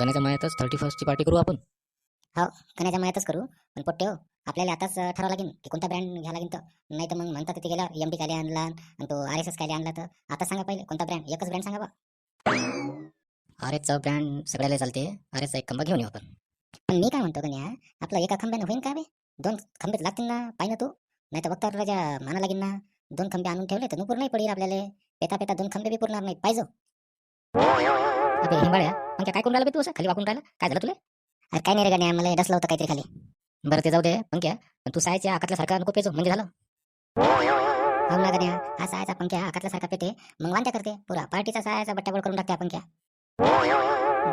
गण्याच्या मायातच thirty फर्स्टची party करू आपण. कण्याच्या मयातच करू. पण पोट्टे हो आपल्याला आताच ठरावं लागेल की कोणता ब्रँड घ्यावा लागेल तर. नाही तर मग म्हणतात ते गेला एम डी काय आणला आणि तो आर एस एस काय आणला तर. आता सांगा पहिले कोणता ब्रँड एकच ब्रँड सांगा बा. आर एसचा ब्रँड सगळ्याला चालते. आर एसचा एक खंबा घेऊन येऊ आपण. पण मी काय म्हणतो गण्या आपलं एका खांब्यानं होईन का बे? दोन खंबेच लागतील ना पाहिजे तू? नाही तर वक्ता राजा माना लागेल ना. दोन खंबे आणून ठेवले तर नुपूर नाही पडेल आपल्याला. पेता पेता दोन खंबे बी पुरणार नाही. पाहिजे. अबे हिंबाळ्या. मग काय करून राहिला तू असं? खाली वाकून राहिला? काय झालं तुला? अरे काय नाही रे गण्या मला डसलं होतं काहीतरी खाली. बरं ते जाऊ दे पंक्या पण तू सायच्या आकातल्या सारखा नको पेचो म्हणजे झालं? हो ना गाण्या हा सायचा पंख्या आकातला सारखा पेते मग वांत्या करते पुरा. पार्टीचा सायाचा बट्ट्याबोळ करून टाकते आपण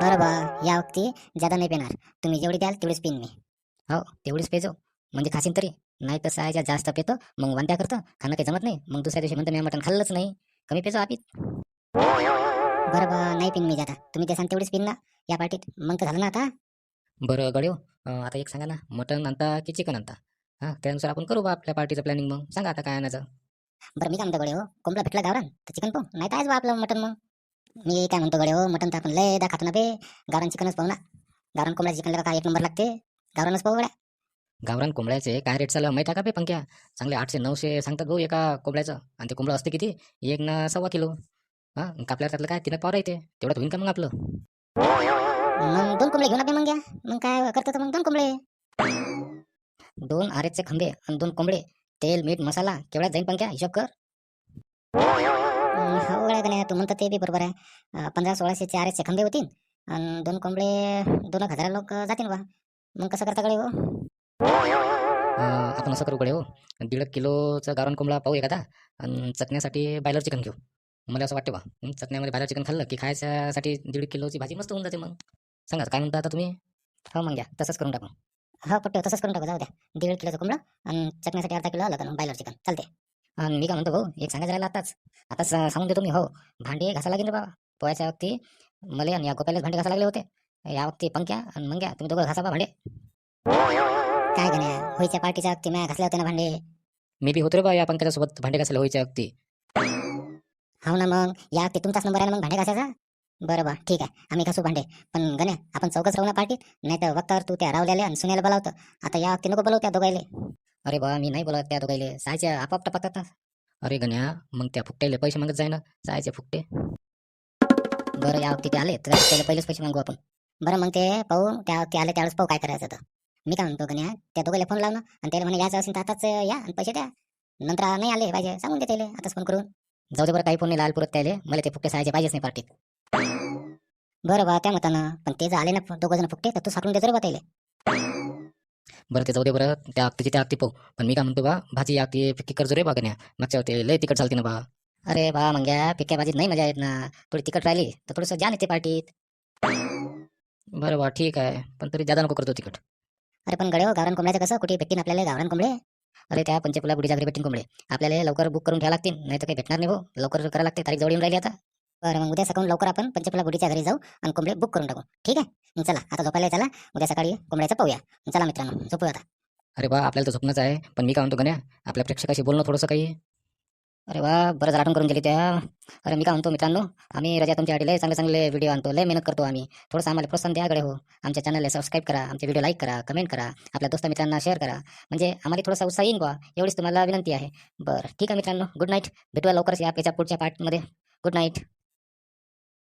बरं बा या वक्ती ज्यादा नाही पेणार. तुम्ही जेवढी द्याल तेवढीच पिन मी. हो तेवढीच पेजो म्हणजे खासीन तरी. नाही तर सायच्या जास्त पेतो मग वांद्या करतं. खाणं काही जमत नाही. मग दुसऱ्या दिवशी म्हणतो मी मटण खाल्लंच नाही. कमी पेचो आपीत. बरं बा नाही पिन मी ज्यादा तुम्ही ते सांग तेवढीच पिन ना या पार्टीत. मग तर झालं ना आता? बरं गड्यो आता एक सांगा ना मटण आणता की चिकन आणता? हां त्यानुसार आपण करू बा आपल्या पार्टीचं प्लॅनिंग मग. सांगा आता काय आणायचं? बरं मी काय म्हणतो गडे हो कोंबडा भेटला गावरान तर चिकन पाहू. नाही तर आहेच बा आपलं मटन मग. मी काय म्हणतो गडे हो मटन तर आपण लय दा खातो ना बे. गावरान चिकनच पाहू ना. गावरान कोंबडा चिकनला काय एक नंबर लागते. गावरानच पाहू गड्या. गावरान कोंबड्याचे काय रेट चालू माहिती आहे का बे पंक्या? चांगले आठशे नऊशे सांगतात भाऊ एका कोंबड्याचं. आणि ते कोंबडं असते किती? एक ना सव्वा किलो. हां आपल्या त्यातलं काय? तिने पावर येते तेवढ्यात होईन का मग आपलं? मग दोन कोंबडे घेऊन आपण मग घ्या मग काय करतो तर मग दोन कोंबडे दोन आरेचे खंबे आणि दोन कोंबडे. तेल मीठ मसाला केवढ्यात जाईन पंक्या हिशोब कर. हं, गड्या गण्या तू म्हणतो ते बी बरोबर आहे. पंधरा सोळाशे चारशे खंबे होतील आणि दोन कोंबडे दोन एक हजार लोक जातील बा. मग कसं करता गडे हो? आपण असं करू कडे हो. दीड किलोचं गावरान कोंबडा पाहू एखादा. आणि चटण्यासाठी बायलर चिकन घेऊ. मला असं वाटते बा. हं, चटण्यामध्ये बायलर चिकन खाल्लं की खायच्यासाठी दीड किलोची भाजी मस्त होऊन जाते मग. सांगा काय म्हणता आता तुम्ही? हो मग घ्या. तसंच करून टाकू. हो पट्टे तसंच करून टाकू. जाऊ द्या. दीड किलोचं कोंबडं आणि चटण्यासाठी अर्धा किलो आलं बायलर चिकन चालते आणि मी काय म्हणतो भाऊ? एक सांगायचं राहिलं आताच. आता स- सांगून देतो मी. हो भांडे घासा लागेल रे बाबा. पोहायच्या वक्ती मला आणि या गोप्यालाच भांडे घासा लागले होते. या वक्ती पंक्या आणि मंग्या तुम्ही दोघं घासा बा भांडे. काय गण्या? होईच्या पार्टीच्या वक्ती म्या घासले होते ना भांडे? मी बी होतो रे बा या पंक्याच्या सोबत भांडे घासायला व्हायच्या वक्ती. हो ना मग. या वक्ती तुमचाच नंबर आहे ना मग भांडे घासायचा? बरं बा ठीक आहे. आम्ही घासू भांडे. पण गण्या आपण चौकच राहू ना पार्टीत नाही तर वक्तावर तू त्या रावल्याला आणि सुन्याला बोलावतं. आता या वक्ती नको बोलव त्या दोघायले? अरे बा मी नाही बोलत त्या दोघायले. सायच्या आपाप टपकतात. अरे गण्या मग त्या फुकट्याले पैसे मागत जाय ना सायचे फुकटे. बरं या वक्ती ते आले तर त्याला पहिलेच पैसे मागू आपण. बरं मग ते पाहू. त्या वक्ती आले त्यावेळेस पाहू काय करायचं तर. मी काय म्हणतो गण्या त्या दोघायला फोन लावणं आणि त्याला म्हणे यायचं असेल तर आताच या आणि पैसे द्या. नंतर नाही आले पाहिजे. सांगून दे त्याला. आताच फोन करून. जाऊ दे बरं काही फोन नाही लाल पुरत त्याले. मला ते फुकटे सायचे पाहिजेच नाही पार्टीत. बरं बा त्या मतानं. पण ते जर आले ना दोघं जण फुकटे तर तू साकडून देतो रे बा त्याला. बरं ते जाऊ दे बरं. त्या अक्तीची त्या अक्ती पाहू. पण मी काय म्हणतो बा भाजी अक्ती फिक्की करजो रे बा गण्या मागच्या होते लय तिकट चालते ना बा. अरे बा मग या पिक्या भाजीत नाही मजा येत ना. थोडी तिकट राहिली तर थोडंसं जाण येते पार्टीत. बरं बा ठीक आहे. पण तरी जादा नको करतो तिकट अरे पण गड्या गावरान कोंबड्याचं कसं? कुठे भेटतील आपल्याला गावरान कोंबडे? अरे त्या पंचकुला बुढीच्या घरी भेटतील कोंबडे. आपल्याला लवकर बुक करून ठेवा लागतील नाही तर काही भेटणार नाही भाऊ लवकर करायला लागते तारीख जवळ येऊन राहिली आता. बरं मग उद्या सकाळून लवकर आपण पंचकुला बुडीच्या घरी जाऊ आणि कोंबडे बुक करून टाकू. ठीक आहे? मग चला आता झोपायला चला. उद्या सकाळी कोंबड्याचं पाहूया. चला मित्रांनो झोपूया आता. अरे बा आपल्याला तर स्वप्नच आहे. पण मी काय म्हणतो गण्या आपल्या प्रेक्षकाशी बोलणं थोडंसं काही अरे वा बरं झालं आठवण करून गेली त्या. अरे मी काय म्हणतो मित्रांनो आम्ही रजा तुमच्यासाठी लय चांगले चांगले व्हिडिओ आणतो लय मेहनत करतो आम्ही. थोडंसं आम्हाला प्रोत्साहन द्याकडे हो. आमच्या चॅनलला सबस्क्राईब करा आमचे व्हिडिओ लाईक करा कमेंट करा आपल्या दोस्त मित्रांना शेअर करा. म्हणजे आम्हाला थोडासा उत्साह येईन बा एवढीच तुम्हाला विनंती आहे. बरं ठीक आहे मित्रांनो गुड नाईट भेटूया लवकरच या याच्या पुढच्या पार्टमध्ये गुड नाईट